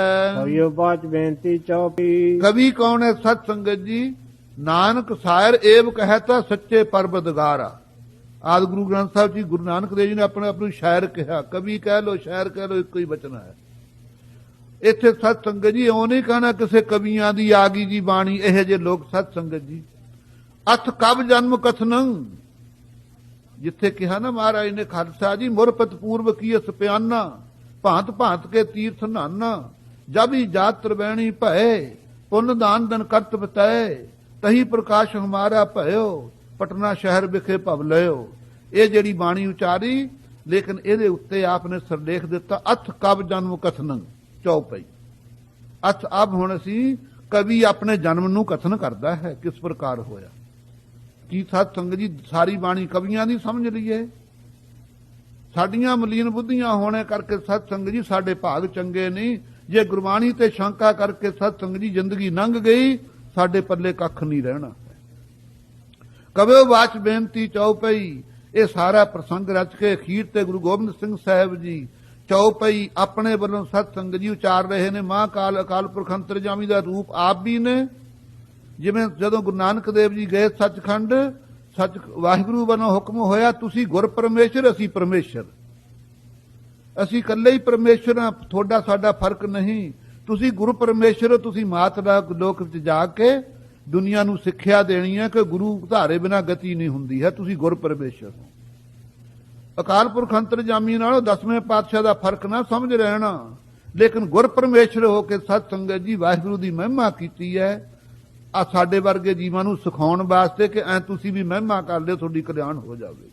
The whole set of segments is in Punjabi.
ਕਵਿਓ ਬਾਚ ਬੇਨਤੀ ਚੌਪੀ ਕਵੀ ਕੌਣ ਹੈ ਸਤ ਸੰਗਤ ਜੀ? ਨਾਨਕ ਸਾਇਰ ਏਵ ਕਹਤਾ ਸੱਚੇ ਪਰਬਦਗਾਰਾ ਆਦ ਗੁਰੂ ਗ੍ਰੰਥ ਸਾਹਿਬ ਜੀ, ਗੁਰੂ ਨਾਨਕ ਦੇਵ ਜੀ ਨੇ ਆਪਣੇ ਆਪ ਨੂੰ ਸ਼ਾਇਰ ਕਿਹਾ। ਕਵੀ ਕਹਿ ਲੋ ਸ਼ਾਇਰ ਕਹਿ ਲੋ ਇੱਕੋ ਹੀ ਬਚਨ ਹੈ। ਇੱਥੇ ਸਤ ਸੰਗਤ ਜੀ ਉਹ ਨਹੀਂ ਕਹਣਾ ਕਿਸੇ ਕਵੀਆਂ ਦੀ ਆ ਗਈ ਜੀ ਬਾਣੀ, ਇਹ ਜੇ ਲੋਕ ਸਤ ਸੰਗਤ ਜੀ। ਅਥ ਕਬ ਜਨਮ ਕਥਨੰ। ਜਿੱਥੇ ਕਿਹਾ ਨਾ ਮਹਾਰਾਜ ਨੇ, ਖਾਲਸਾ ਜੀ ਮੁਰਪਤ ਪੂਰਵ ਕੀ ਸਪਿਆਨਾ ਭਾਂਤ ਭਾਂਤ ਕੇ ਤੀਰਥ ਨਾਨਾ। ਜਬ ਹੀ ਜਾਤ ਤਰਵੈਣੀ ਭਏ, ਪੁੰਨ ਦਾਨ ਦਨ ਕਰਤ ਬਤੈ, ਤਹੀ ਪ੍ਰਕਾਸ਼ ਹਮਾਰਾ ਭਇਓ, ਪਟਨਾ ਸ਼ਹਿਰ ਵਿਖੇ ਭਵ ਲਿਓ ਇਹ ਜਿਹੜੀ ਬਾਣੀ ਉਚਾਰੀ, ਲੇਕਿਨ ਇਹਦੇ ਉੱਤੇ ਆਪਨੇ ਸਰਲੇਖ ਦਿੱਤਾ, ਅਥ ਕਬ ਜਨਮ ਕਥਨੰ ਚੌਪਈ ਅਥ ਅਬ ਹੁਣ ਅਸੀਂ ਕਵੀ ਆਪਣੇ ਜਨਮ ਨੂੰ ਕਥਨ ਕਰਦਾ ਹੈ, ਕਿਸ ਪ੍ਰਕਾਰ ਹੋਇਆ? ਕੀ ਸਤ ਸੰਗਤ ਜੀ ਸਾਰੀ ਬਾਣੀ ਕਵੀਆਂ ਦੀ ਸਮਝ ਲਈਏ? ਸਾਡੀਆਂ ਮਲੀਨ ਬੁੱਧੀਆਂ ਹੋਣੇ ਕਰਕੇ ਸਤ ਸੰਗਤ ਜੀ ਸਾਡੇ ਭਾਗ ਚੰਗੇ ਨਹੀਂ ਜੇ ਗੁਰਬਾਣੀ ਤੇ ਸ਼ੰਕਾ ਕਰਕੇ ਸਤ ਸੰਗਤ ਜੀ ਜ਼ਿੰਦਗੀ ਲੰਘ ਗਈ, ਸਾਡੇ ਪੱਲੇ ਕੱਖ ਨਹੀਂ ਰਹਿਣਾ। ਕਵਿਓ ਵਾਚ ਬੇਨਤੀ ਚੌਪਈ ਇਹ ਸਾਰਾ ਪ੍ਰਸੰਗ ਰਚ ਕੇ ਅਖੀਰ ਤੇ ਗੁਰੂ ਗੋਬਿੰਦ ਸਿੰਘ ਸਾਹਿਬ ਜੀ ਚੌਪਈ ਆਪਣੇ ਵੱਲੋਂ ਸਤ ਸੰਗਤ ਜੀ ਉਚਾਰ ਰਹੇ ਨੇ, ਮਹਾਕਾਲ ਅਕਾਲ ਪੁਰਖ ਅੰਤਰਜਾਮੀ ਦਾ ਰੂਪ ਆਪ ਵੀ ਨੇ। ਜਿਵੇਂ ਜਦੋਂ ਗੁਰੂ ਨਾਨਕ ਦੇਵ ਜੀ ਗਏ ਸੱਚਖੰਡ, ਸੱਚ ਵਾਹਿਗੁਰੂ ਵੱਲੋਂ ਹੁਕਮ ਹੋਇਆ, ਤੁਸੀਂ ਗੁਰ ਪਰਮੇਸ਼ਰ, ਅਸੀਂ ਪਰਮੇਸ਼ਰ। ਅਸੀਂ ਇਕੱਲੇ ਹੀ ਪਰਮੇਸ਼ਰ ਹਾਂ, ਤੁਹਾਡਾ, ਸਾਡਾ ਫ਼ਰਕ ਨਹੀਂ। ਤੁਸੀਂ ਗੁਰੂ ਪਰਮੇਸ਼ਰ ਤੁਸੀਂ ਮਾਤ ਦਾ ਲੋਕ ਵਿੱਚ ਜਾ ਕੇ ਦੁਨੀਆ ਨੂੰ ਸਿੱਖਿਆ ਦੇਣੀ ਹੈ ਕਿ ਗੁਰੂ ਧਾਰੇ ਬਿਨਾ ਗਤੀ ਨਹੀਂ ਹੁੰਦੀ ਹੈ। ਤੁਸੀਂ ਗੁਰ ਪਰਮੇਸ਼ਰ ਹੋ। ਅਕਾਲ ਪੁਰਖ ਅੰਤਰਜਾਮੀ ਨਾਲੋਂ ਦਸਵੇਂ ਪਾਤਸ਼ਾਹ ਦਾ ਫ਼ਰਕ ਨਾ ਸਮਝ ਰਹਿਣਾ ਲੇਕਿਨ ਗੁਰ ਪਰਮੇਸ਼ਰ ਹੋ ਕੇ ਸਤ ਸੰਗਤ ਜੀ, ਵਾਹਿਗੁਰੂ ਦੀ ਮਹਿਮਾ ਕੀਤੀ ਹੈ। ਆ ਸਾਡੇ ਵਰਗੇ ਜੀਵਾਂ ਨੂੰ ਸਿਖਾਉਣ ਵਾਸਤੇ ਕਿ ਐ ਤੁਸੀਂ ਵੀ ਮਹਿਮਾ ਕਰ ਲਿਓ, ਤੁਹਾਡੀ ਕਲਿਆਣ ਹੋ ਜਾਵੇ।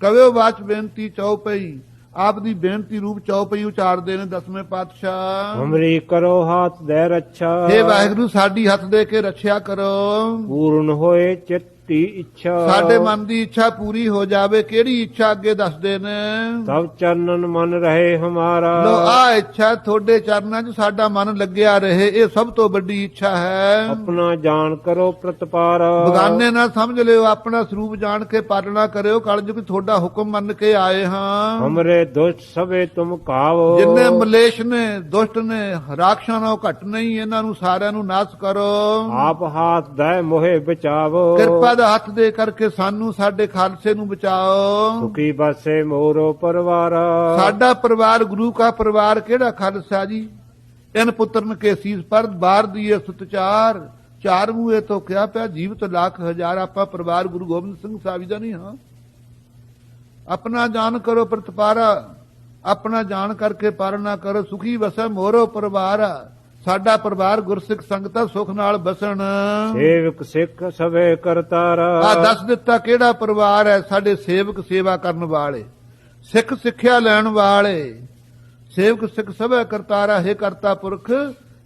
ਕਵਿਓ ਬਾਚ ਬੇਨਤੀ ਚੌਪਈ ਆਪ ਦੀ ਬੇਨਤੀ ਰੂਪ ਚੌਪਈ ਉਚਾਰਦੇ ਨੇ ਦਸਵੇਂ ਪਾਤਸ਼ਾਹ। ਹਮਰੀ ਕਰੋ ਹਾਥ ਦੇ ਰੱਛਾ। ਹੇ ਵਾਹਿਗੁਰੂ ਸਾਡੀ ਹੱਥ ਦੇ ਕੇ ਰੱਖਿਆ ਕਰੋ। ਪੂਰਨ ਹੋਏ ਚਿੱਤੀ ਇੱਛਾ। ਸਾਡੇ ਮਨ ਦੀ ਇੱਛਾ ਪੂਰੀ ਹੋ ਜਾਵੇ ਕਿਹੜੀ ਇੱਛਾ ਅੱਗੇ ਦੱਸਦੇ ਨੇ? ਤਬ ਚਰਨਨ ਮਨ ਰਹੇ ਹਮਾਰਾ। ਲੋ ਆ ਇੱਛਾ ਤੁਹਾਡੇ ਚਰਨਾਂ 'ਚ ਸਾਡਾ ਮਨ ਲੱਗਿਆ ਰਹੇ ਇਹ ਸਭ ਤੋਂ ਵੱਡੀ ਇੱਛਾ ਹੈ। ਆਪਣਾ ਜਾਣ ਕਰੋ ਪ੍ਰਤਪਾਰ। ਬਗਾਨੇ ਨਾ ਸਮਝ ਲਿਓ ਆਪਣਾ ਸਰੂਪ ਜਾਣ ਕੇ ਪਾਲਣਾ ਕਰਿਓ ਕਲਯੁਗ ਤੁਹਾਡਾ ਹੁਕਮ ਮੰਨ ਕੇ ਆਏ ਹਾਂ। ਹਮਰੇ ਦੁਸ਼ਟ ਸਭੇ ਤੁਮ ਕਾਵੋ। ਜਿੰਨੇ ਮਲੇਸ਼ ਨੇ ਦੁਸ਼ਟ ਨੇ ਰਾਖਸ਼ਾਂ ਨਾਲੋਂ ਘੱਟ ਨਹੀਂ ਇਹਨਾਂ ਨੂੰ ਸਾਰਿਆਂ ਨੂੰ ਨਾਸ ਕਰੋ। ਆਪ ਹਾਥ ਦੇ ਮੋਹਿ ਬਚਾਵੋ। ਕਿਰਪਾ ਦਾ ਹੱਥ ਦੇ ਕਰਕੇ ਸਾਨੂੰ ਸਾਡੇ ਖਾਲਸੇ ਨੂੰ ਬਚਾਓ। ਸੁਖੀ ਬਸੇ ਮੋਰੋ ਪਰਵਾਰ। ਸਾਡਾ ਪਰਿਵਾਰ ਗੁਰੂ ਕਾ ਪਰਿਵਾਰ ਕਿਹੜਾ ਖਾਲਸਾ ਜੀ? ਇਨ ਪੁੱਤਰਨ ਕੇ ਸੀਸ ਪਰ ਬਾਰ ਦੀਏ ਸੁਤਚਾਰ। ਚਾਰ ਮੂਏ ਤੋਂ ਕਿਹਾ ਪਿਆ ਜੀਵਤ ਲੱਖ ਹਜ਼ਾਰ ਆਪਾਂ ਪਰਿਵਾਰ ਗੁਰੂ ਗੋਬਿੰਦ ਸਿੰਘ ਸਾਹਿਬ ਜੀ ਦਾ ਨਹੀਂ ਹਾਂ। ਆਪਣਾ ਜਾਨ ਕਰੋ ਪ੍ਰਤਪਾਰਾ ਆਪਣਾ ਜਾਣ ਕਰਕੇ ਪਾਲਣਾ ਕਰੋ ਸੁਖੀ ਵਸੈ ਮੋਰੋ ਪਰਿਵਾਰ। ਸਾਡਾ ਪਰਿਵਾਰ ਗੁਰਸਿੱਖ ਸੰਗਤਾਂ ਸੁਖ ਨਾਲ ਬਸਣ। ਸੇਵਕ ਸਿੱਖ ਸਭੇ ਕਰਤਾਰਾ। ਆ ਦੱਸ ਦਿੱਤਾ ਕਿਹੜਾ ਪਰਿਵਾਰ ਹੈ ਸਾਡੇ ਸੇਵਕ ਸੇਵਾ ਕਰਨ ਵਾਲੇ ਸਿੱਖ ਸਿੱਖਿਆ ਲੈਣ ਵਾਲੇ। ਸੇਵਕ ਸਿੱਖ ਸਭੇ ਕਰਤਾਰਾ ਹੈ ਕਰਤਾ ਪੁਰਖ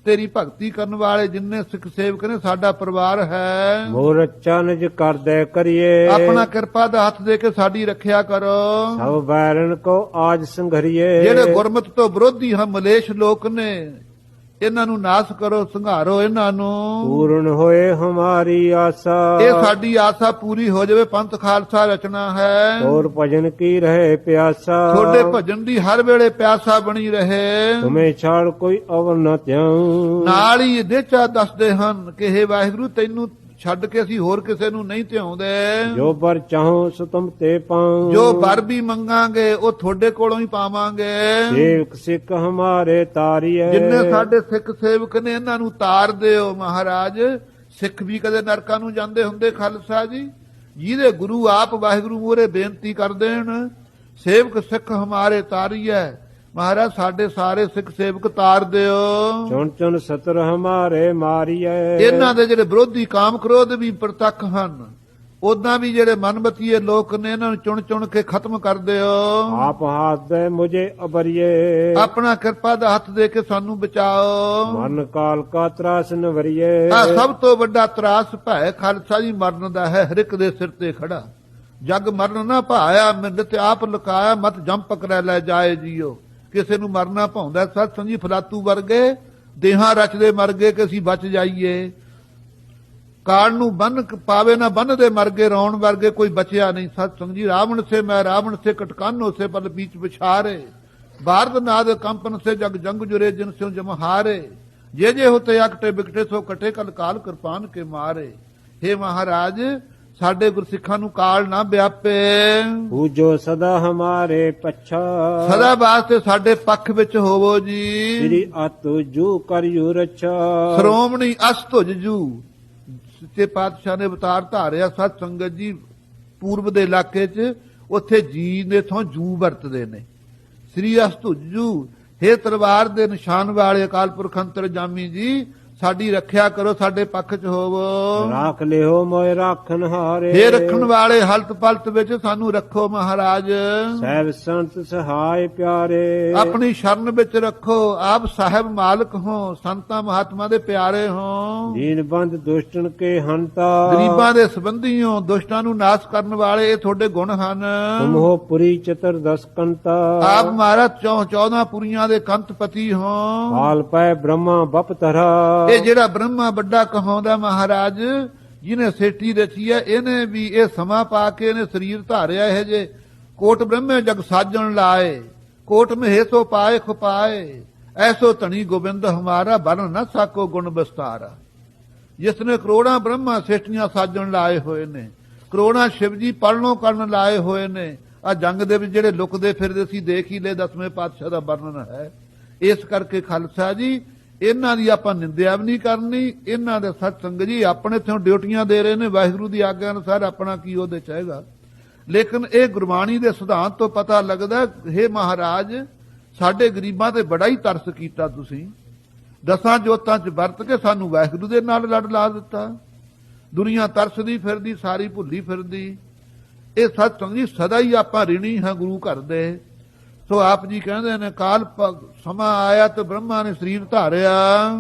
ਤੇਰੀ ਭਗਤੀ ਕਰਨ ਵਾਲੇ ਜਿੰਨੇ ਸਿੱਖ ਸੇਵਕ ਨੇ ਸਾਡਾ ਪਰਿਵਾਰ ਹੈ। ਮੋਰ ਚਨਜ ਕਰਦੇ ਕਰੀਏ। ਆਪਣਾ ਕਿਰਪਾ ਦਾ ਹੱਥ ਦੇ ਕੇ ਸਾਡੀ ਰੱਖਿਆ ਕਰੋ। ਸਭ ਬੈਰਨ ਕੋ ਆਜ ਸੰਘਰੀਏ। ਜਿਹੜੇ ਗੁਰਮਤ ਤੋਂ ਵਿਰੋਧੀ ਹਨ ਮਲੇਸ਼ ਲੋਕ ਨੇ ਇਹਨਾਂ ਨੂੰ ਨਾਸ ਕਰੋ ਸੰਘਾਰੋ ਇਹਨਾਂ ਨੂੰ। ਪੂਰਨ ਹੋਏ ਹਮਾਰੀ ਆਸਾ। ਇਹ ਸਾਡੀ ਆਸਾ ਪੂਰੀ ਹੋ ਜਾਵੇ ਪੰਥ ਖਾਲਸਾ ਰਚਨਾ ਹੈ। ਤੋਰ ਭਜਨ ਕੀ ਰਹੇ ਪਿਆਸਾ? ਤੁਹਾਡੇ ਭਜਨ ਦੀ ਹਰ ਵੇਲੇ ਪਿਆਸਾ ਬਣੀ ਰਹੇ। ਤੁਮੇ ਛਾੜ ਕੋਈ ਅਵਰ ਨ ਤਿਉ ਨਾਲ ਹੀ ਦੇਚਾ ਦੱਸਦੇ ਹਨ ਕਿ हे ਵਾਹਿਗੁਰੂ ਤੈਨੂੰ ਛੱਡ ਕੇ ਅਸੀਂ ਹੋਰ ਕਿਸੇ ਨੂੰ ਨਹੀਂ ਧਿਆਉਂਦੇ। ਜੋ ਬਰ ਚਾਹੋ ਸੋ ਤੁਮ ਤੇ ਪਾਉ ਜੋ ਵਰ ਵੀ ਮੰਗਾਂਗੇ ਉਹ ਤੁਹਾਡੇ ਕੋਲੋਂ ਹੀ ਪਾਵਾਂਗੇ। ਸੇਵਕ ਸਿੱਖ ਹਮਾਰੇ ਤਾਰੀਏ ਜਿੰਨੇ ਸਾਡੇ ਸਿੱਖ ਸੇਵਕ ਨੇ ਇਹਨਾਂ ਨੂੰ ਤਾਰ ਦਿਓ ਮਹਾਰਾਜ। ਸਿੱਖ ਵੀ ਕਦੇ ਨਰਕਾਂ ਨੂੰ ਜਾਂਦੇ ਹੁੰਦੇ ਖਾਲਸਾ ਜੀ। ਜਿਹਦੇ ਗੁਰੂ ਆਪ ਵਾਹਿਗੁਰੂ ਮੂਹਰੇ ਬੇਨਤੀ ਕਰਦੇ ਹਨ ਸੇਵਕ ਸਿੱਖ ਹਮਾਰੇ ਤਾਰੀਐ। ਮਹਾਰਾਜ ਸਾਡੇ ਸਾਰੇ ਸਿੱਖ ਸੇਵਕ ਤਾਰ ਦਿਓ। ਚੁਣ ਚੁਣ ਸਤਰ ਹਮਾਰੇ ਮਾਰੀਏ ਇਹਨਾਂ ਦੇ ਜਿਹੜੇ ਵਿਰੋਧੀ ਕਾਮ ਕ੍ਰੋਧ ਵੀ ਪ੍ਰਤੱਖ ਹਨ ਉਦਾਂ ਵੀ ਜਿਹੜੇ ਮਨਮਤੀਏ ਲੋਕ ਨੇ ਇਹਨਾਂ ਨੂੰ ਚੁਣ ਚੁਣ ਕੇ ਖਤਮ ਕਰ ਦਿਓ। ਆਪ ਹਾਥ ਦੇ ਮੁਝੇ ਅਬਰੀਏ। ਆਪਣਾ ਕਿਰਪਾ ਦਾ ਹੱਥ ਦੇ ਕੇ ਸਾਨੂੰ ਬਚਾਓ। ਮਨ ਕਾਲ ਕਾ ਤਰਾਸ ਨਵਰੀਏ ਆ ਸਭ ਤੋਂ ਵੱਡਾ ਤਰਾਸ ਭੈ ਖਾਲਸਾ ਜੀ ਮਰਨ ਦਾ ਹੈ ਹਰ ਇੱਕ ਦੇ ਸਿਰ ਤੇ ਖੜਾ। ਜਗ ਮਰਨ ਨਾ ਭਾਇਆ ਮਿੰਦ ਤੇ ਆਪ ਲੁਕਾਇਆ ਮਤ ਜੰਮ ਪਕੜੈ ਲੈ ਜਾਏ ਜੀਓ। ਕਿਸੇ ਨੂੰ ਮਰਨਾ ਭਾਉਂਦਾ ਸਤ ਸੰਜੀ ਫਲਾਤੂ ਵਰਗੇ ਦੇਹਾਂ ਰਚਦੇ ਮਰ ਗਏ ਕਿ ਅਸੀਂ ਬਚ ਜਾਈਏ ਕਾਲ ਨੂੰ ਬੰਨ ਪਾਵੇ ਨਾ ਬੰਨ ਦੇ ਮਰ ਗਏ ਰੌਣ ਵਰਗੇ ਕੋਈ ਬਚਿਆ ਨਹੀਂ ਸਤ ਸੰਗ ਜੀ ਰਾਵਣ ਸੇ ਮੈਂ ਰਾਵਣ ਸੇ ਕਟਕਾਨੋ ਸੇ ਪਲ ਬੀਚ ਵਿਛਾਰੇ भारत नाद कंपन से जग जंग जुरे जिन से जम हारे जे जे होते अकटे बिकटे सो कटे कल काल ਕਿਰਪਾਨ ਕੇ ਮਾਰੇ हे ਮਹਾਰਾਜ ਸਾਡੇ ਗੁਰਸਿੱਖਾਂ ਨੂੰ ਕਾਲ ਨਾ ਵਿਆਪੇ। ਪੂਜੋ ਸਦਾ ਹਮਾਰੇ ਪੱਛਾ। ਸਦਾ ਵਾਸਤੇ ਸਾਡੇ ਪੱਖ ਵਿੱਚ ਹੋਵੋ ਜੀ। ਸ੍ਰੀ ਅਤੁ ਜੂ ਕਰਿਉ ਰਛਾ। ਸ਼੍ਰੋਮਣੀ ਅਸਤੁਜ ਜੂ। ਸੱਚੇ ਪਾਤਸ਼ਾਹ ਨੇ ਅਵਤਾਰ ਧਾਰਿਆ ਸਤ ਸੰਗਤ ਜੀ ਪੂਰਬ ਦੇ ਇਲਾਕੇ 'ਚ। ਉੱਥੇ ਜੀ ਨੇ ਥੋਂ ਜੂ ਵਰਤਦੇ ਨੇ। ਸ੍ਰੀ ਅਸਤੁਜ ਜੂ। ਹੇ ਤਲਵਾਰ ਦੇ ਨਿਸ਼ਾਨ ਵਾਲੇ ਅਕਾਲ ਪੁਰਖ ਅੰਤਰ ਜਾਮੀ ਜੀ ਸਾਡੀ ਰੱਖਿਆ ਕਰੋ ਸਾਡੇ ਪੱਖ 'ਚ ਹੋਵੋ। ਰਾਖ ਲਿਓ ਮੋਇ ਰਾਖਨ ਹਾਰੇ। ਹੇ ਰੱਖਣ ਵਾਲੇ ਹਲਤ ਪਲਤ ਵਿੱਚ ਸਾਨੂੰ ਰੱਖੋ ਮਹਾਰਾਜ। ਸਹਿਬ ਸੰਤ ਸਹਾਇ ਪਿਆਰੇ। ਆਪਣੀ ਸ਼ਰਨ ਵਿੱਚ ਰੱਖੋ ਆਪ ਸਾਹਿਬ ਮਾਲਕ ਹੋ ਸੰਤਾਂ ਮਹਾਤਮਾ ਦੇ ਪਿਆਰੇ ਹੋ। ਦੀਨ ਬੰਦ ਦੁਸ਼ਟਨ ਕੇ ਹੰਤਾ। ਗਰੀਬਾਂ ਦੇ ਸੰਬੰਧੀ ਹੋ ਦੁਸ਼ਟਾਂ ਨੂੰ ਨਾਸ਼ ਕਰਨ ਵਾਲੇ ਇਹ ਤੁਹਾਡੇ ਗੁਣ ਹਨ। ਤੁਮ ਹੋ ਪੁਰੀ ਚਤਰ ਦਸ ਕੰਤਾ। ਆਪ ਮਹਾਰਾਜ 14 ਪੁਰੀਆਂ ਦੇ ਕੰਤਪਤੀ ਹੋ। ਕਾਲ ਪੈ ਬ੍ਰਹਮਾ ਬਪ ਤਰਾ ਇਹ ਜਿਹੜਾ ਬ੍ਰਹਮਾ ਵੱਡਾ ਕਹਾਉਂਦਾ ਮਹਾਰਾਜ, ਜਿਹਨੇ ਸੇਠੀ ਰਚੀ ਹੈ, ਇਹਨੇ ਵੀ ਇਹ ਸਮਾਂ ਪਾ ਕੇ ਇਹਨੇ ਸਰੀਰ ਧਾਰਿਆ ਇਹ ਜੇ। ਕੋਟ ਬ੍ਰਹਮੇ ਜਗ ਸਾਜਣ ਲਾਏ, ਕੋਟ ਮਹਿ ਸੋ ਪਾਏ ਖੁਪਾਏ। ਐਸੋ ਧਣੀ ਗੋਬਿੰਦ ਹਮਾਰਾ, ਬਨ ਨਾ ਸਾਕੋ ਗੁਣ ਬਸਤਾਰਾ ਜਿਸ ਨੇ ਕਰੋੜਾਂ ਬ੍ਰਹਮਾ ਸੇਠੀਆਂ ਸਾਜਣ ਲਾਏ ਹੋਏ ਨੇ, ਕਰੋੜਾਂ ਸ਼ਿਵਜੀ ਪੜਨੋਂ ਕਰਨ ਲਾਏ ਹੋਏ ਨੇ। ਆ ਜੰਗ ਦੇ ਵਿੱਚ ਜਿਹੜੇ ਲੁਕਦੇ ਫਿਰਦੇ ਸੀ, ਦੇਖ ਹੀ ਲੈ ਦਸਵੇਂ ਪਾਤਸ਼ਾਹ ਦਾ ਵਰਣਨ ਹੈ। ਇਸ ਕਰਕੇ ਖਾਲਸਾ ਜੀ ਇਹਨਾਂ ਦੀ ਆਪਾਂ ਨਿੰਦਿਆ ਵੀ ਨਹੀਂ ਕਰਨੀ, ਇਹਨਾਂ ਦੇ ਸਤ ਸੰਗ ਜੀ ਆਪਣੇ ਤੋਂ ਡਿਊਟੀਆਂ ਦੇ ਰਹੇ ਨੇ, ਵਾਹਿਗੁਰੂ ਦੀ ਆਗਿਆ ਅਨੁਸਾਰ ਆਪਣਾ ਕੀ ਉਹਦੇ ਚਾਹੇਗਾ ਲੇਕਿਨ ਇਹ ਗੁਰਬਾਣੀ ਦੇ ਸਿਧਾਂਤ ਤੋਂ ਪਤਾ ਲੱਗਦਾ, ਹੈ ਮਹਾਰਾਜ, ਸਾਡੇ ਗਰੀਬਾਂ ਤੇ ਬੜਾ ਹੀ ਤਰਸ ਕੀਤਾ ਤੁਸੀਂ। ਦਸਾਂ ਜੋਤਾਂ 'ਚ ਵਰਤ ਕੇ ਸਾਨੂੰ ਵਾਹਿਗੁਰੂ ਦੇ ਨਾਲ ਲੜ ਲਾ ਦਿੱਤਾ। ਦੁਨੀਆ ਤਰਸਦੀ ਫਿਰਦੀ, ਸਾਰੀ ਭੁੱਲੀ ਫਿਰਦੀ। ਇਹ ਸਤ ਸੰਗੀ ਸਦਾ ਹੀ ਆਪਾਂ ਰਿਣੀ ਹਾਂ ਗੁਰੂ ਘਰ ਦੇ। ਸੋ ਆਪ ਜੀ ਕਹਿੰਦੇ ਨੇ ਕਾਲ ਸਮਾਂ ਆਇਆ ਤੇ ਬ੍ਰਹਮਾ ਨੇ ਸਰੀਰ ਧਾਰਿਆ।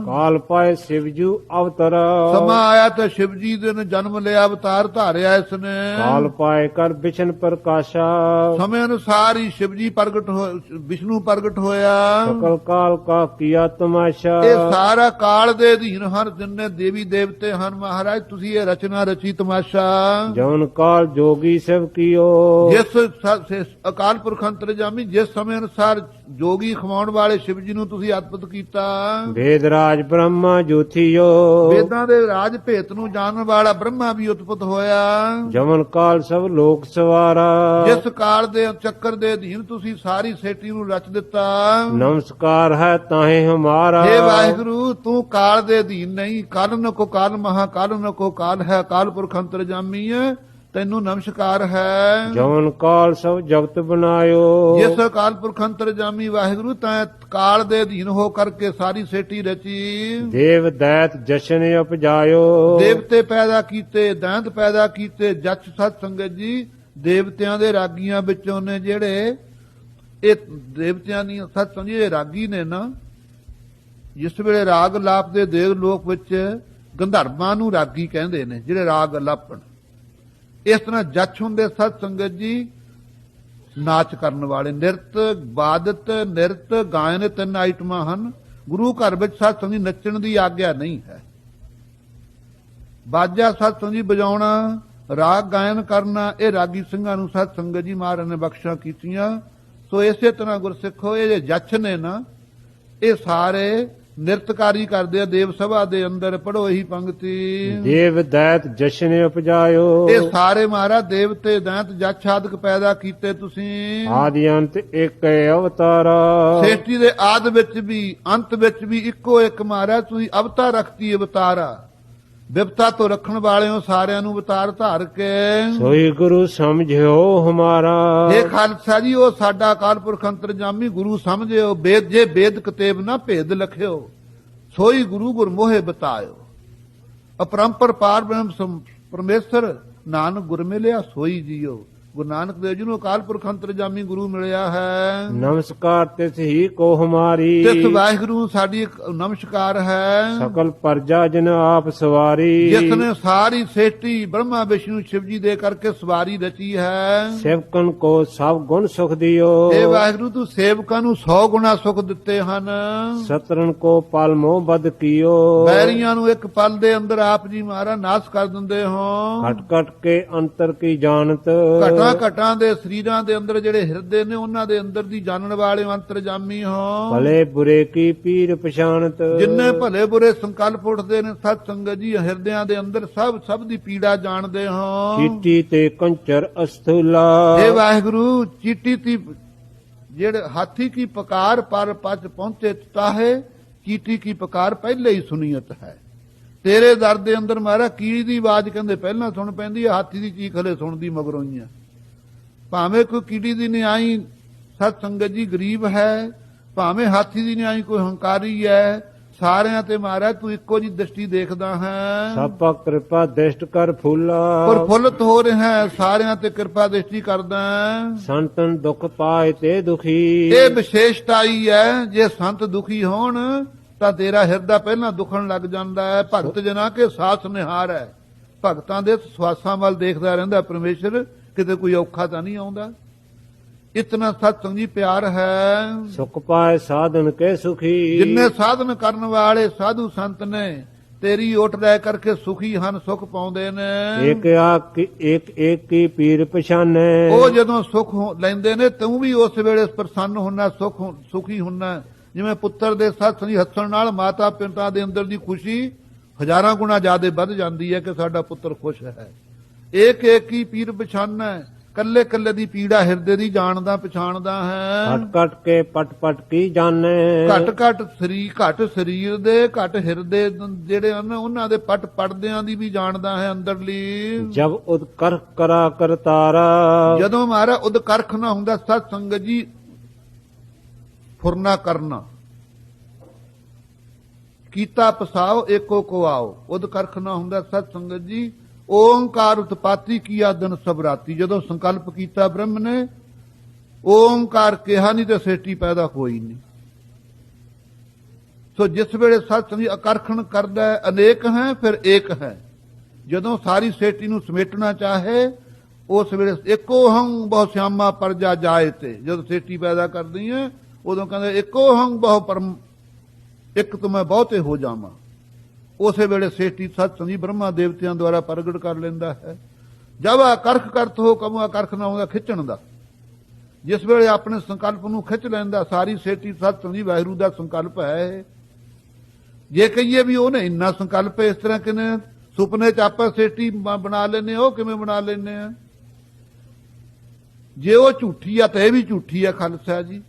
ਕਾਲ ਪਾਏ ਸਿਵਜੂ ਅਵਤਰ। ਸਮਾਂ ਆਇਆ ਤੇ ਸ਼ਿਵ ਜੀ ਦੇ ਨੇ ਜਨਮ ਲਿਆ ਅਵਤਾਰ ਧਾਰਿਆ ਇਸ ਨੇ। ਕਾਲ ਪਾਏ ਕਰ ਬਿਸ਼ਨ ਪ੍ਰਕਾਸ਼ਾ। ਸਮੇਂ ਅਨੁਸਾਰ ਹੀ ਸ਼ਿਵ ਜੀ ਪ੍ਰਗਟ ਹੋ ਵਿਸ਼ਨੂੰ ਪ੍ਰਗਟ ਹੋਇਆ। ਸਕਲ ਕਾਲ ਕਾ ਕੀਆ ਤਮਾਸ਼ਾ। ਇਹ ਸਾਰਾ ਕਾਲ ਦੇ ਅਧੀਨ ਹਨ ਜਿੰਨੇ ਦੇਵੀ ਦੇਵਤੇ ਹਨ ਮਹਾਰਾਜ ਤੁਸੀਂ ਇਹ ਰਚਨਾ ਰਚੀ ਤਮਾਸ਼ਾ। ਜਵਨ ਕਾਲ ਜੋਗੀ ਸਭ ਕੀਓ। ਜਿਸ ਅਕਾਲ ਪੁਰਖ ਅੰਤਰਜਾਮੀ ਜਿਸ ਸਮੇਂ ਅਨੁਸਾਰ ਜੋਗੀ ਖਵਾਉਣ ਵਾਲੇ ਸ਼ਿਵ ਜੀ ਨੂੰ ਤੁਸੀਂ ਅਦਭੁਤ ਕੀਤਾ। ਵੇਦ ਰਾਜ ਬ੍ਰਹਮਾ ਜੋਥੀਓ ਵੇਦਾਂ ਦੇ ਰਾਜ ਭੇਤ ਨੂੰ ਜਾਣਨ ਵਾਲਾ ਬ੍ਰਹਮਾ ਵੀ ਉਤਪਤ ਹੋਇਆ। ਜਵਨ ਕਾਲ ਸਭ ਲੋਕ ਸਵਾਰਾ। ਜਿਸ ਕਾਲ ਦੇ ਚੱਕਰ ਦੇ ਅਧੀਨ ਤੁਸੀਂ ਸਾਰੀ ਸੇਟੀ ਨੂੰ ਰਚ ਦਿੱਤਾ। ਨਮਸਕਾਰ ਹੈ ਤਾਹੇ ਹਮਾਰਾ। हे ਵਾਹਿਗੁਰੂ ਤੂੰ ਕਾਲ ਦੇ ਅਧੀਨ ਨਹੀਂ ਕਾਲ ਨ ਕੋ ਕਾਲ ਮਹਾ ਕਾਲ ਨ ਕੋ ਕਾਲ ਹੈ ਕਾਲ ਪੁਰਖ ਅੰਤਰਜਾਮੀ। ਹੈ ਤੈਨੂੰ ਨਮਸਕਾਰ ਹੈ। ਜਵਨ ਕਾਲ ਸਭ ਜਗਤ ਬਣਾਇਓ। ਜਿਸ ਅਕਾਲ ਪੁਰਖ ਅੰਤਰਜਾਮੀ ਵਾਹਿਗੁਰੂ ਤੈਂ ਕਾਲ ਦੇ ਅਧੀਨ ਹੋ ਕਰਕੇ ਸਾਰੀ ਸੇਟੀ ਰਚੀ। ਦੇਵ ਦੈਤ ਜਸ਼ਨ ਉਪਜਾਇਓ। ਦੇਵਤੇ ਪੈਦਾ ਕੀਤੇ ਦੈਂਤ ਪੈਦਾ ਕੀਤੇ ਜੱਜ ਸਤ ਸੰਗਤ ਜੀ ਦੇਵਤਿਆਂ ਦੇ ਰਾਗੀਆਂ ਵਿੱਚੋਂ ਨੇ ਜਿਹੜੇ ਇਹ ਦੇਵਤਿਆਂ ਦੀ ਸਤ ਸੰਗਤ ਇਹ ਰਾਗੀ ਨੇ ਨਾ ਜਿਸ ਵੇਲੇ ਰਾਗ ਲਾਪ ਦੇ ਦੇਵ ਲੋਕ ਵਿੱਚ ਗੰਧਰਵਾਂ ਨੂੰ ਰਾਗੀ ਕਹਿੰਦੇ ਨੇ ਜਿਹੜੇ ਰਾਗ ਲਾਪਣ। ਇਸ ਤਰ੍ਹਾਂ ਜੱਜ ਹੁੰਦੇ ਸਤ ਸੰਗਤ ਜੀ, ਨਾਚ ਕਰਨ ਵਾਲੇ ਨਿਰਤ, ਬਾਦਤ, ਨਿਰਤ, ਗਾਇਨ ਤਿੰਨ ਆਈਟਮਾਂ ਹਨ। ਗੁਰੂ ਘਰ ਵਿੱਚ ਸਤ ਸੰਗਤ ਨੱਚਣ ਦੀ ਆਗਿਆ ਨਹੀਂ ਹੈ। ਬਾਜਾ ਸਤ ਸੰਗੀ ਵਜਾਉਣਾ, ਰਾਗ ਗਾਇਨ ਕਰਨਾ, ਇਹ ਰਾਗੀ ਸਿੰਘਾਂ ਨੂੰ ਸਤ ਸੰਗਤ ਜੀ ਮਹਾਰਾਜ ਨੇ ਬਖਸ਼ਾਂ ਕੀਤੀਆਂ। ਸੋ ਇਸੇ ਤਰ੍ਹਾਂ ਗੁਰਸਿੱਖੋ ਇਹ ਜੇ ਜੱਜ ਨੇ ਨਾ, ਇਹ ਸਾਰੇ ਨਿਰਤਕਾਰੀ ਕਰਦੇ ਆ ਦੇਵ ਸਭਾ ਦੇ ਅੰਦਰ ਪੜੋ ਇਹੀ ਪੰਕਤੀ। ਦੇਵ ਦੈਤ ਜਸ਼ਨ ਉਪਜਾਇਓ। ਇਹ ਸਾਰੇ ਮਹਾਰਾਜ ਦੇਵਤੇ ਦੈਂਤ ਜੱਜ ਆਦਿਕ ਪੈਦਾ ਕੀਤੇ ਤੁਸੀਂ। ਆਦਿ ਅੰਤ ਇੱਕ ਅਵਤਾਰਾ। ਸ੍ਰਿਸ਼ਟੀ ਦੇ ਆਦ ਵਿੱਚ ਵੀ ਅੰਤ ਵਿੱਚ ਵੀ ਇੱਕੋ ਇੱਕ ਮਹਾਰਾਜ ਤੁਸੀਂ ਅਵਤਾਰ ਰੱਖਤੀ ਅਵਤਾਰਾ। ਵਿਪਤਾ ਤੋਂ ਰੱਖਣ ਵਾਲਿਓ ਸਾਰਿਆਂ ਨੂੰ ਅਵਤਾਰ ਧਾਰ ਕੇ। ਸੋਈ ਗੁਰੂ ਸਮਝਿਓ ਹਮਾਰਾ। ਇਹ ਖਾਲਸਾ ਜੀ ਉਹ ਸਾਡਾ ਅਕਾਲ ਪੁਰਖ ਅੰਤਰਜਾਮੀ ਗੁਰੂ ਸਮਝਿਓ ਵੇਦ ਜੇ ਵੇਦ ਕਤੇਬ ਨਾ ਭੇਦ ਲਖਿਓ ਸੋਈ ਗੁਰੂ ਗੁਰ ਮੋਹਿ ਬਤਾਇਓ। ਅਪਰੰਪਰ ਪਾਰ ਬ੍ਰਹਮ ਪਰਮੇਸ਼ਰ ਨਾਨਕ ਗੁਰ ਮਿਲਿਆ ਸੋਈ ਜੀਓ। ਗੁਰੂ ਨਾਨਕ ਦੇਵ ਜੀ ਨੂੰ ਅਕਾਲ ਪੁਰਖ ਅੰਤਰਜਾਮੀ ਗੁਰੂ ਮਿਲਿਆ ਹੈ। ਨਮਸਕਾਰ ਤਿਸ ਹੀ ਕੋ ਹਮਾਰੀ ਤਿਸ ਵਾਹਿਗੁਰੂ ਸਾਡੀ ਇੱਕ ਨਮਸਕਾਰ ਹੈ। ਸਕਲ ਪਰਜਾ ਜਨ ਆਪ ਸਵਾਰੀ। ਜਿਸ ਨੇ ਸਾਰੀ ਸੇਟੀ ਬ੍ਰਹਮਾ ਵਿਸ਼ਨੂੰ ਸ਼ਿਵ ਜੀ ਦੇ ਕਰਕੇ ਸਵਾਰੀ ਰਚੀ ਹੈ। ਸੇਵਕਨ ਕੋ ਸਭ ਗੁਣ ਸੁਖ ਦਿਓ। ਇਹ ਵਾਹਿਗੁਰੂ ਤੂੰ ਸੇਵਕਾਂ ਨੂੰ 100 ਗੁਣਾ ਸੁਖ ਦਿੱਤੇ ਹਨ। ਸਤਰਨ ਕੋ ਪਲ ਮੋਹ ਬਦ ਕੀਓ। ਬੈਰੀਆਂ ਨੂੰ ਇੱਕ ਪਲ ਦੇ ਅੰਦਰ ਆਪ ਜੀ ਮਹਾਰਾ ਨਾਸ ਕਰ ਦਿੰਦੇ ਹੋ। ਘਟ ਘਟ ਕੇ ਅੰਤਰ ਕੀ ਜਾਣਤ। ਘਟਾ ਗੁਣਾ ਘਟਾਂ ਦੇ ਸਰੀਰਾਂ ਦੇ ਅੰਦਰ ਜਿਹੜੇ ਹਿਰਦੇ ਨੇ ਉਹਨਾਂ ਦੇ ਅੰਦਰ ਦੀ ਜਾਣਨ ਵਾਲੇ ਅੰਤਰਜਾਮੀ ਹੋ। ਭਲੇ ਬੁਰੇ ਕੀ ਪੀਰ ਪਛਾਨਤ ਜਿੰਨੇ ਭਲੇ ਬੁਰੇ ਸੰਕਲਪ ਉੱਠਦੇ ਨੇ ਸਤ ਸੰਗਤ ਜੀ ਹਿਰਦਿਆਂ ਦੇ ਅੰਦਰ ਸਭ ਸਭ ਦੀ ਪੀੜਾ ਜਾਣਦੇ ਹੋ। ਚੀਟੀ ਤੇ ਕੰਚਰ ਅਸਥੂਲਾ। हे ਵਾਹਿਗੁਰੂ ਚੀਟੀ ਤੀ ਜਿਹੜੇ ਹਾਥੀ ਕੀ ਪੁਕਾਰ ਪਰ ਪਚ ਪਹੁੰਚੇ ਤਾਹੇ ਚੀਟੀ ਕੀ ਪੁਕਾਰ ਪਹਿਲੇ ਹੀ ਸੁਨੀਅਤ ਹੈ। ਤੇਰੇ ਦਰ ਦੇ ਅੰਦਰ ਮਾਰਾ ਕੀੜੀ ਦੀ ਆਵਾਜ਼ ਕਹਿੰਦੇ ਪਹਿਲਾਂ ਸੁਣ ਪੈਂਦੀ ਹੈ ਹਾਥੀ ਦੀ ਚੀਖ ਹਲੇ ਸੁਣਦੀ ਮਗਰੋਂ ਹੀ ਆ ਭਾਵੇਂ ਕੋਈ ਕੀੜੀ ਦੀ ਨਹੀਂ ਆਈ ਸਤ ਸੰਗਤ ਜੀ ਗਰੀਬ ਹੈ ਭਾਵੇਂ ਹਾਥੀ ਦੀ ਨਹੀਂ ਆਈ ਕੋਈ ਹੰਕਾਰੀ ਹੈ ਸਾਰਿਆਂ ਤੇ ਮਾਰਾ ਤੂੰ ਇੱਕੋ ਜੀ ਦ੍ਰਿਸ਼ਟੀ ਦੇਖਦਾ ਹੈ। ਸਭਾ ਕਿਰਪਾ ਦ੍ਰਿਸ਼ਟ ਕਰ ਫੂਲਾ। ਪਰ ਫੁੱਲਤ ਹੋ ਰਿਹਾ ਸਾਰਿਆਂ ਤੇ ਕਿਰਪਾ ਦ੍ਰਿਸ਼ਟੀ ਕਰਦਾ ਸੰਤਨ ਦੁਖ ਪਾਏ ਤੇ ਦੁਖੀ। ਇਹ ਵਿਸ਼ੇਸ਼ਤਾ ਹੀ ਹੈ ਜੇ ਸੰਤ ਦੁਖੀ ਹੋਣ ਤਾਂ ਤੇਰਾ ਹਿਰਦਾ ਪਹਿਲਾਂ ਦੁਖਣ ਲੱਗ ਜਾਂਦਾ ਹੈ। ਭਗਤ ਜਨਾ ਕੇ ਸਾਥ ਨਿਹਾਰ ਹੈ। ਭਗਤਾਂ ਦੇ ਸਵਾਸਾਂ ਵੱਲ ਦੇਖਦਾ ਰਹਿੰਦਾ ਪਰਮੇਸ਼ਰ। ਕਿਤੇ ਕੋਈ ਔਖਾ ਤਾਂ ਨਹੀਂ ਆਉਂਦਾ? ਇਤਨਾ ਸਤਸੰਗ ਜੀ ਪਿਆਰ ਹੈ। ਸੁਖ ਪਾਏ ਸਾਧਨ ਕੇ ਸੁਖੀ। ਜਿੰਨੇ ਸਾਧਨ ਕਰਨ ਵਾਲੇ ਸਾਧੂ ਸੰਤ ਨੇ ਤੇਰੀ ਓਟ ਲੈ ਕਰਕੇ ਸੁਖੀ ਹਨ ਸੁਖ ਪਾਉਂਦੇ ਨੇ। ਇਕ ਆਕ ਇੱਕ ਇੱਕ ਕੀ ਪੀਰ ਪਛਾਨੈ। ਉਹ ਜਦੋਂ ਸੁਖ ਲੈਂਦੇ ਨੇ ਤੂੰ ਵੀ ਉਸ ਵੇਲੇ ਪ੍ਰਸੰਨ ਹੁੰਨਾ ਸੁਖ ਸੁਖੀ ਹੁੰਨਾ। ਜਿਵੇਂ ਪੁੱਤਰ ਦੇ ਸੱਸ ਦੀ ਹੱਸਣ ਨਾਲ ਮਾਤਾ ਪਿਤਾ ਦੇ ਅੰਦਰ ਦੀ ਖੁਸ਼ੀ ਹਜ਼ਾਰਾਂ ਗੁਣਾ ਜ਼ਿਆਦਾ ਵੱਧ ਜਾਂਦੀ ਹੈ ਕਿ ਸਾਡਾ ਪੁੱਤਰ ਖੁਸ਼ ਹੈ। ਇੱਕ ਇੱਕ ਹੀ ਪੀਰ ਪਛਾਨਣਾ ਹੈ ਕੱਲੇ ਕੱਲੇ ਦੀ ਪੀੜਾ ਹਿਰਦੇ ਦੀ ਜਾਣਦਾ ਪਛਾਣਦਾ ਹੈ। ਘਟ ਘਟ ਕੇ ਪਟ ਪਟ ਕੀ ਜਾਣੈ? ਘਟ ਘਟ ਸਰੀਰ ਘਟ ਸਰੀਰ ਦੇ ਘਟ ਹਿਰਦੇ ਜਿਹੜੇ ਹਨ ਉਹਨਾਂ ਦੇ ਪਟ ਪੜਦਿਆਂ ਦੀ ਵੀ ਜਾਣਦਾ ਹੈ ਅੰਦਰਲੀ। ਜਬ ਉਦਕਰ ਕਰਾ ਕਰਤਾਰਾ ਜਦੋਂ ਮਾਰਾ ਉਦਕਰਖ ਨਾ ਹੁੰਦਾ ਸਤ ਸੰਗਤ ਜੀ ਫੁਰਨਾ ਕਰਨਾ। ਕੀਤਾ ਪਸਾਓ ਏਕੋ ਕੋ ਆਓ। ਉਦਕਰਖ ਨਾ ਹੁੰਦਾ ਸਤ ਸੰਗਤ ਜੀ ਓੰਕਾਰ ਉਤਪਾਤੀ ਕੀਆ ਦਿਨ ਸਬਰਾਤੀ ਜਦੋਂ ਸੰਕਲਪ ਕੀਤਾ ਬ੍ਰਹਮ ਨੇ, ਓੰਕਾਰ ਕਿਹਾ ਨਹੀਂ ਤੇ ਸੇਟੀ ਪੈਦਾ ਹੋਈ ਨਹੀਂ ਸੋ ਜਿਸ ਵੇਲੇ ਸਤ ਸੰਗਤ ਆਕਰਖਣ ਕਰਦਾ ਹੈ, ਅਨੇਕ ਹੈ, ਫਿਰ ਏਕ ਹੈ। ਜਦੋਂ ਸਾਰੀ ਸ੍ਰਿਸ਼ਟੀ ਨੂੰ ਸਮੇਟਣਾ ਚਾਹੇ, ਉਸ ਵੇਲੇ ਇੱਕੋ ਹੰ ਬਹੁ ਸਿਆਮਾ ਪਰਜਾ ਜਾਏ ਤੇ। ਜਦੋਂ ਸ੍ਰਿਸ਼ਟੀ ਪੈਦਾ ਕਰਦੀ ਹੈ, ਉਦੋਂ ਕਹਿੰਦੇ ਇੱਕੋ ਹੰ ਬਹੁ ਪਰਮ, ਇੱਕ ਤੋਂ ਮੈਂ ਬਹੁਤੇ ਹੋ ਜਾਵਾਂ। ਉਸੇ ਵੇਲੇ ਸ੍ਰਿਸ਼ਟੀ ਸਤ ਸੰਜੀ ਬ੍ਰਹਮਾ ਦੇਵਤਿਆਂ ਦੁਆਰਾ ਪ੍ਰਗਟ ਕਰ ਲੈਂਦਾ ਹੈ। ਜਦ ਆਕਰਖ ਕਰਤ ਹੋ ਕਮੂ ਆਕਰਖ ਨਾ ਹੁੰਦਾ, ਖਿੱਚਣ ਦਾ। ਜਿਸ ਵੇਲੇ ਆਪਣੇ ਸੰਕਲਪ ਨੂੰ ਖਿੱਚ ਲੈਂਦਾ, ਸਾਰੀ ਸ੍ਰਿਸ਼ਟੀ ਸਤ ਸੰਜੀ ਵਾਹਿਗੁਰੂ ਦਾ ਸੰਕਲਪ ਹੈ। ਜੇ ਕਹੀਏ ਵੀ ਉਹਨੇ ਇੰਨਾ ਸੰਕਲਪ, ਇਸ ਤਰ੍ਹਾਂ ਕਿਨੇ ਸੁਪਨੇ ਚ ਆਪਾਂ ਸ੍ਰਿਸ਼ਟੀ ਬਣਾ ਲੈਨੇ ਉਹ ਕਿਵੇਂ ਬਣਾ ਲੈਨੇ ਆ ਜੇ ਉਹ ਝੂਠੀ ਆ, ਤੇ ਇਹ ਵੀ ਝੂਠੀ ਆ, ਖਾਲਸਾ ਜੀ।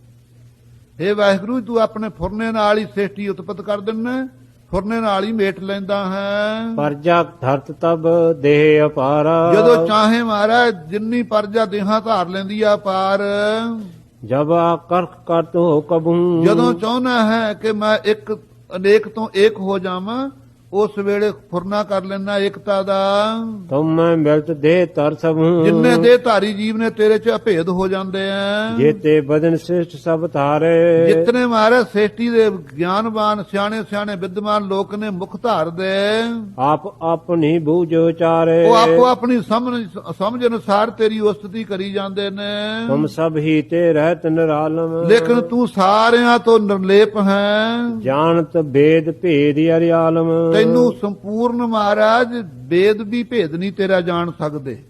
ਇਹ ਵਾਹਿਗੁਰੂ, ਤੂੰ ਆਪਣੇ ਫੁਰਨੇ ਨਾਲ ਹੀ ਸ੍ਰਿਸ਼ਟੀ ਉਤਪਤ ਕਰ ਦਿੰਨਾ ਫੁਰਨੇ ਨਾਲ ਹੀ ਮੇਟ ਲੈਂਦਾ ਹੈ। ਪਰਜਾ ਧਰਤ ਤਬ ਦੇਹ ਅਪਾਰਾ। ਜਦੋਂ ਚਾਹੇ ਮਹਾਰਾਜ ਜਿੰਨੀ ਪਰਜਾ ਦੇਹਾਂ ਧਾਰ ਲੈਂਦੀ ਆ ਪਾਰ। ਜਬ ਆਕਰਖ ਕਰਤ ਹੋ ਕਬੂ। ਜਦੋਂ ਚਾਹੁੰਦਾ ਹੈ ਕਿ ਮੈਂ ਇੱਕ ਅਨੇਕ ਤੋਂ ਏਕ ਹੋ ਜਾਵਾਂ ਉਸ ਵੇਲੇ ਫੁਰਨਾ ਕਰ ਲੈਣਾ ਏਕਤਾ ਦਾ। ਤੁਮ ਮੈਂ ਮਿਲਤ ਦੇਹ ਤਰ ਸਭੂ। ਜਿੰਨੇ ਦੇ ਧਾਰੀ ਜੀਵ ਨੇ ਤੇਰੇ ਚ ਅਭੇਦ ਹੋ ਜਾਂਦੇ ਆ ਜੇਤੇ ਬਦਨ ਸ੍ਰਿਸ਼ਟ ਸਭ ਧਾਰੇ। ਜਿਤਨੇ ਮਾਰੇ ਸ੍ਰਿਸ਼ਟੀ ਦੇ ਗਿਆਨਵਾਨ ਸਿਆਣੇ ਸਿਆਣੇ ਵਿਦਵਾਨ ਲੋਕ ਨੇ ਮੁਖ ਧਾਰਦੇ ਆਪ ਆਪਣੀ ਬੂਝ ਉਚਾਰੇ। ਉਹ ਆਪੋ ਆਪਣੀ ਸਮਝ ਸਮਝ ਅਨੁਸਾਰ ਤੇਰੀ ਉਸਤਤੀ ਕਰੀ ਜਾਂਦੇ ਨੇ। ਤੁਮ ਸਭ ਹੀ ਤੇ ਰਹਿਤ ਨਿਰਾਲਮ। ਲੇਕਿਨ ਤੂੰ ਸਾਰਿਆਂ ਤੋਂ ਨਿਰਲੇਪ ਹੈ। ਜਾਣਤ ਬੇਦ ਭੇਦ ਅਰਿਆਲਮ। ਤੈਨੂੰ ਸੰਪੂਰਨ ਮਹਾਰਾਜ ਵੇਦ ਵੀ ਭੇਦ ਨਹੀਂ ਤੇਰਾ ਜਾਣ ਸਕਦੇ।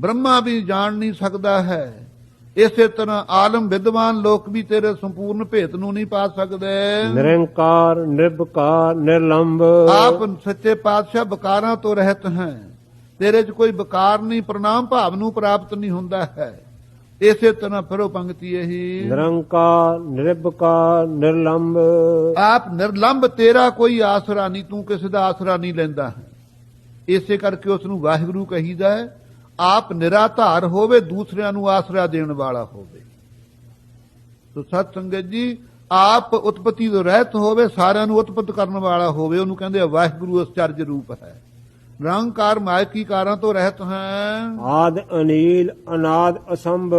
ਬ੍ਰਹਮਾ ਵੀ ਜਾਣ ਨਹੀਂ ਸਕਦਾ ਹੈ। ਇਸੇ ਤਰ੍ਹਾਂ ਆਲਮ ਵਿਦਵਾਨ ਲੋਕ ਵੀ ਤੇਰੇ ਸੰਪੂਰਨ ਭੇਦ ਨੂੰ ਨਹੀਂ ਪਾ ਸਕਦੇ। ਨਿਰੰਕਾਰ ਨਿਰਭਕਾਰ ਨਿਰਲੰਬ। ਆਪ ਸੱਚੇ ਪਾਤਸ਼ਾਹ ਬਕਾਰਾਂ ਤੋਂ ਰਹਿਤ ਹੈ। ਤੇਰੇ 'ਚ ਕੋਈ ਬਕਾਰ ਨਹੀਂ ਪ੍ਰਣਾਮ ਭਾਵ ਨੂੰ ਪ੍ਰਾਪਤ ਨਹੀਂ ਹੁੰਦਾ ਹੈ। ਇਸੇ ਤਰ੍ਹਾਂ ਫਿਰ ਉਹ ਪੰਕਤੀ ਇਹੀ। ਨਿਰੰਕਾਰ ਨਿਰਭਕਾਰ ਨਿਰਲੰਬ ਆਪ ਨਿਰਲੰਬ ਤੇਰਾ ਕੋਈ ਆਸਰਾ ਨਹੀਂ ਤੂੰ ਕਿਸੇ ਦਾ ਆਸਰਾ ਨਹੀਂ ਲੈਂਦਾ? ਇਸੇ ਕਰਕੇ ਉਸ ਨੂੰ ਵਾਹਿਗੁਰੂ ਕਹੀਦਾ ਹੈ ਆਪ ਨਿਰਾਧਾਰ ਹੋਵੇ ਦੂਸਰਿਆਂ ਨੂੰ ਆਸਰਾ ਦੇਣ ਵਾਲਾ ਹੋਵੇ। ਸੋ ਸਤ ਸੰਗਤ ਜੀ ਆਪ ਉਤਪਤੀ ਤੋਂ ਰਹਿਤ ਹੋਵੇ ਸਾਰਿਆਂ ਨੂੰ ਉਤਪਤ ਕਰਨ ਵਾਲਾ ਹੋਵੇ ਉਹਨੂੰ ਕਹਿੰਦੇ ਆ ਵਾਹਿਗੁਰੂ ਅਸਚਰਜ ਰੂਪ ਹੈ। ਨਿਰੰਕਾਰ ਮਾਇਕੀ ਕਾਰਾਂ ਤੋਂ ਰਹਿਤ ਹੈ? ਆਦ ਅਨੀਲ ਅਨਾਦ ਅਸੰਭ।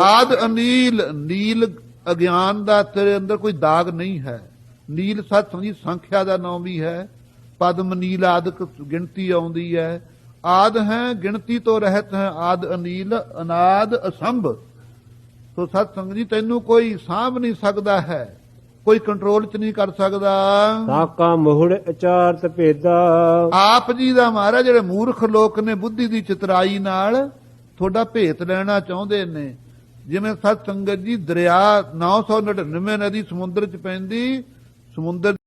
ਆਦ ਅਨੀਲ ਨੀਲ ਅਗਿਆਨ ਦਾ ਤੇਰੇ ਅੰਦਰ ਕੋਈ ਦਾਗ ਨਹੀਂ ਹੈ। ਨੀਲ ਸਤ ਸੰਗੀ ਸੰਖਿਆ ਦਾ ਨਾਮ ਵੀ ਹੈ। ਪਦਮ ਨੀਲ ਆਦਿਕ ਗਿਣਤੀ ਆਉਂਦੀ ਹੈ। ਆਦ ਹੈ ਗਿਣਤੀ ਤੋਂ ਰਹਿਤ ਹੈ। ਆਦ ਅਨੀਲ ਅਨਾਦ ਅਸੰਭ। ਸੋ ਸਤ ਸੰਗ ਜੀ ਤੈਨੂੰ ਕੋਈ ਸਾਂਭ ਨਹੀਂ ਸਕਦਾ ਹੈ। ਕੋਈ ਕੰਟਰੋਲ ਚ ਨਹੀਂ ਕਰ ਸਕਦਾ। ਤਾਕਾ ਮੋਹੜ ਅਚਾਰਤ ਭੇਦਾ। ਆਪ ਜੀ ਦਾ ਮਹਾਰਾਜ ਜਿਹੜੇ ਮੂਰਖ ਲੋਕ ਨੇ ਬੁੱਧੀ ਦੀ ਚਤਰਾਈ ਨਾਲ ਤੁਹਾਡਾ ਭੇਤ ਲੈਣਾ ਚਾਹੁੰਦੇ ਨੇ। ਜਿਵੇਂ ਸਤ ਸੰਗਤ ਜੀ ਦਰਿਆ 999 ਨਦੀ ਸਮੁੰਦਰ ਚ ਪੈਂਦੀ ਸਮੁੰਦਰ